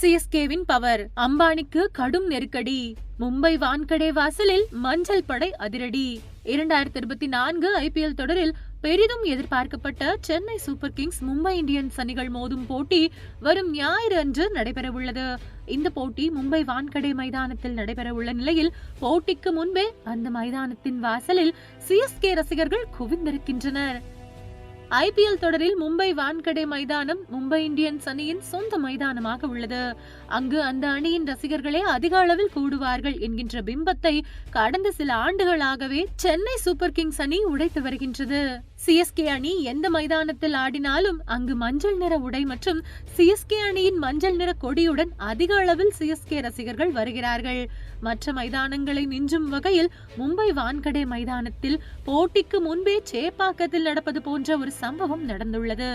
சிஎஸ்கேவின் power. அம்பானிக்கு கடும் நெருக்கடி. மும்பை வான்கடே வாசலில் மஞ்சள் படை அதிரடி. இரண்டாயிரத்தி இருபத்தி நான்கு ஐபிஎல் தொடரில் பெரிதும் எதிர்பார்க்கப்பட்ட Chennai Super Kings Mumbai Indians அணிகள் மோதும் போட்டி வரும் ஞாயிறு அன்று நடைபெறவுள்ளது. இந்த போட்டி மும்பை வான்கடே மைதானத்தில் நடைபெறவுள்ள நிலையில் போட்டிக்கு முன்பே அந்த மைதானத்தின் வாசலில் சிஎஸ்கே ரசிகர்கள் குவிந்திருக்கின்றனர். ஐபிஎல் தொடரில் மும்பை வான்கடே மைதானம் மும்பை இந்தியன்ஸ் அணியின் சொந்த மைதானமாக உள்ளது. அங்கு அந்த அணியின் ரசிகர்களே அதிக அளவில் கூடுவார்கள் என்கின்ற பிம்பத்தை கடந்த சில ஆண்டுகளாகவே சென்னை சூப்பர் கிங்ஸ் அணி உடைத்து வருகின்றது. சிஎஸ்கே அணி எந்த மைதானத்தில் ஆடினாலும் அங்கு மஞ்சள் நிற உடை மற்றும் சிஎஸ்கே அணியின் மஞ்சள் நிற கொடியுடன் அதிக அளவில் சிஎஸ்கே ரசிகர்கள் வருகிறார்கள். மற்ற மைதானங்களை மிஞ்சும் வகையில் மும்பை வான்கடே மைதானத்தில் போட்டிக்கு முன்பே சேப்பாக்கத்தில் நடப்பது போன்ற ஒரு சம்பவம் நடந்துள்ளது.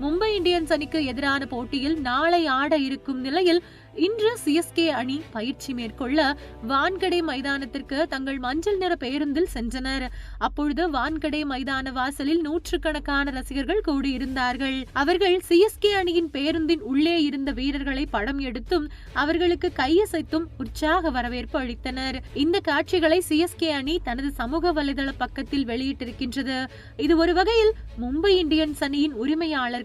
மும்பை இந்தியன்ஸ் அணிக்கு எதிரான போட்டியில் நாளை ஆட இருக்கும் நிலையில் இன்று சிஎஸ்கே அணி பயிற்சி மேற்கொள்ள வான்கடை மைதானத்திற்கு தங்கள் மஞ்சள் நிற பேருந்தில் சென்றனர். அப்பொழுது வான்கடை மைதான வாசலில் நூற்றுக்கணக்கான ரசிகர்கள் கூடியிருந்தார்கள். அவர்கள் சிஎஸ்கே அணியின் பேருந்தின் உள்ளே இருந்த வீரர்களை படம் எடுத்தும் அவர்களுக்கு கையசைத்தும் உற்சாக வரவேற்பு அளித்தனர். இந்த காட்சிகளை சிஎஸ்கே அணி தனது சமூக வலைதள பக்கத்தில் வெளியிட்டிருக்கின்றது. இது ஒரு வகையில் மும்பை இந்தியன்ஸ் அணியின்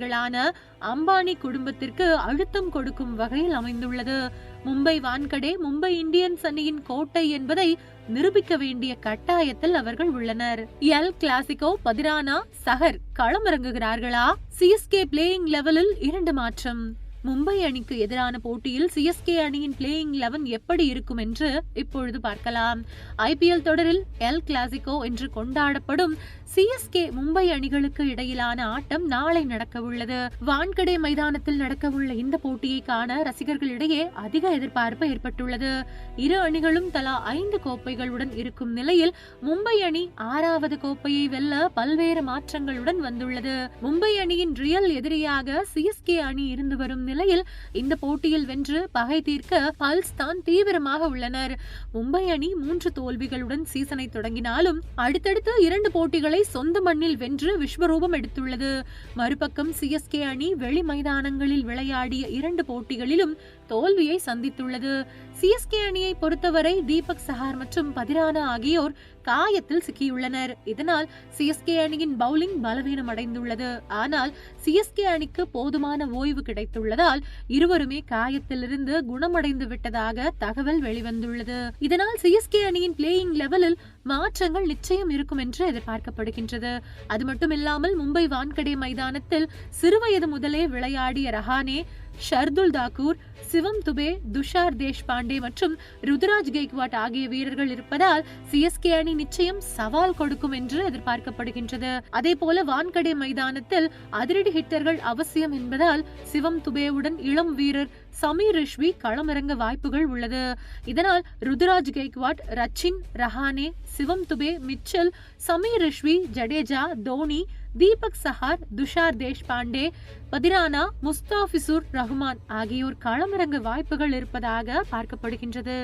உரிமையாளர்களான அம்பானி குடும்பத்திற்கு அழுத்தம் கொடுக்கும் வகையில் அமைந்துள்ளது. மும்பை வான்கடே மும்பை இந்தியன்ஸ் அணியின் கோட்டை என்பதை நிரூபிக்க வேண்டிய கட்டாயத்தில் அவர்கள் உள்ளனர். எல் கிளாசிகோ பதிரானா சஹர் களமிறங்குகிறார்களா? சிஎஸ்கே பிளேயிங் லெவலில் இரண்டு மாற்றம். மும்பை அணிக்கு எதிரான போட்டியில் சிஎஸ்கே அணியின் பிளேயிங் லெவன் எப்படி இருக்கும் என்று இப்பொழுது பார்க்கலாம். ஐபிஎல் தொடரில் எல் கிளாசிகோ என்று கொண்டாடப்படும் சிஎஸ்கே மும்பை அணிகளுக்கு இடையிலான ஆட்டம் நாளை நடக்க உள்ளது வான்கடே மைதானத்தில் நடக்க உள்ள இந்த போட்டியை காண ரசிகர்களிடையே அதிக எதிர்பார்ப்பு ஏற்பட்டுள்ளது. இரு அணிகளும் தலா ஐந்து கோப்பைகளுடன் இருக்கும் நிலையில் மும்பை அணி ஆறாவது கோப்பையை வெல்ல பல்வேறு மாற்றங்களுடன் வந்துள்ளது. மும்பை அணியின் ரியல் எதிரியாக சிஎஸ்கே அணி இருந்து வரும் நிலையில் இந்த போட்டியில் வென்று பகை தீர்க்க பல்ஸ் தான் தீவிரமாக உள்ளனர். மும்பை அணி மூன்று தோல்விகளுடன் சீசனை தொடங்கினாலும் அடுத்தடுத்து இரண்டு போட்டிகளை சொந்த மண்ணில் வென்று விஸ்வரூபம் எடுத்துள்ளது. மறுபக்கம் சிஎஸ்கே அணி வெளி மைதானங்களில் விளையாடிய இரண்டு போட்டிகளிலும் தோல்வியை சந்தித்துள்ளது. சிஎஸ்கே அணியை பொறுத்தவரை தீபக் சஹார் மற்றும் பதிரானா ஆகியோர் காயத்தில் சிக்கியுள்ளனர். இதனால் சிஎஸ்கே அணியின் பவுலிங் பலவீனம் அடைந்துள்ளது ஆனால் சிஎஸ்கே அணிக்கு போதுமான ஓய்வு கிடைத்துள்ளதால் இருவருமே காயத்திலிருந்து குணமடைந்து விட்டதாக தகவல் வெளிவந்துள்ளது. இதனால் சிஎஸ்கே அணியின் பிளேயிங் லெவலில் மாற்றங்கள் நிச்சயம் இருக்கும் என்று எதிர்பார்க்கப்படுகின்றது. அது மட்டுமில்லாமல் மும்பை வான்கடே மைதானத்தில் சிறுவயது முதலே விளையாடிய ரஹானே ஷர்துல் தாக்கூர் சிவம் துபே துஷார் தேஷ்பாண்டே மற்றும் ருத்ராஜ் கெய்க்வாட் ஆகிய வீரர்கள் இருப்பதால் சிஎஸ்கே அணி நிச்சயம் சவால் கொடுக்கும் என்று எதிர்பார்க்கப்படுகின்றது. அதே போல வான்கடே மைதானத்தில் அதிரடி ஹிட்டர்கள் அவசியம் என்பதால் சிவம் துபேவுடன் இளம் வீரர் சமீர் ரிஷ்வி களமிறங்க வாய்ப்புகள் உள்ளது. இதனால் ருத்ராஜ் கெய்க்வாட் ரச்சின் ரஹானே சிவம் துபே மிச்சல் சமீர் ரிஷ்வி ஜடேஜா தோனி தீபக் சஹார் துஷார் தேஷ்பாண்டே பதிரானா முஸ்தாபிசூர் ரஹ்மான் ஆகியோர் களமிறங்க வாய்ப்புகள் இருப்பதாக பார்க்கப்படுகின்றது.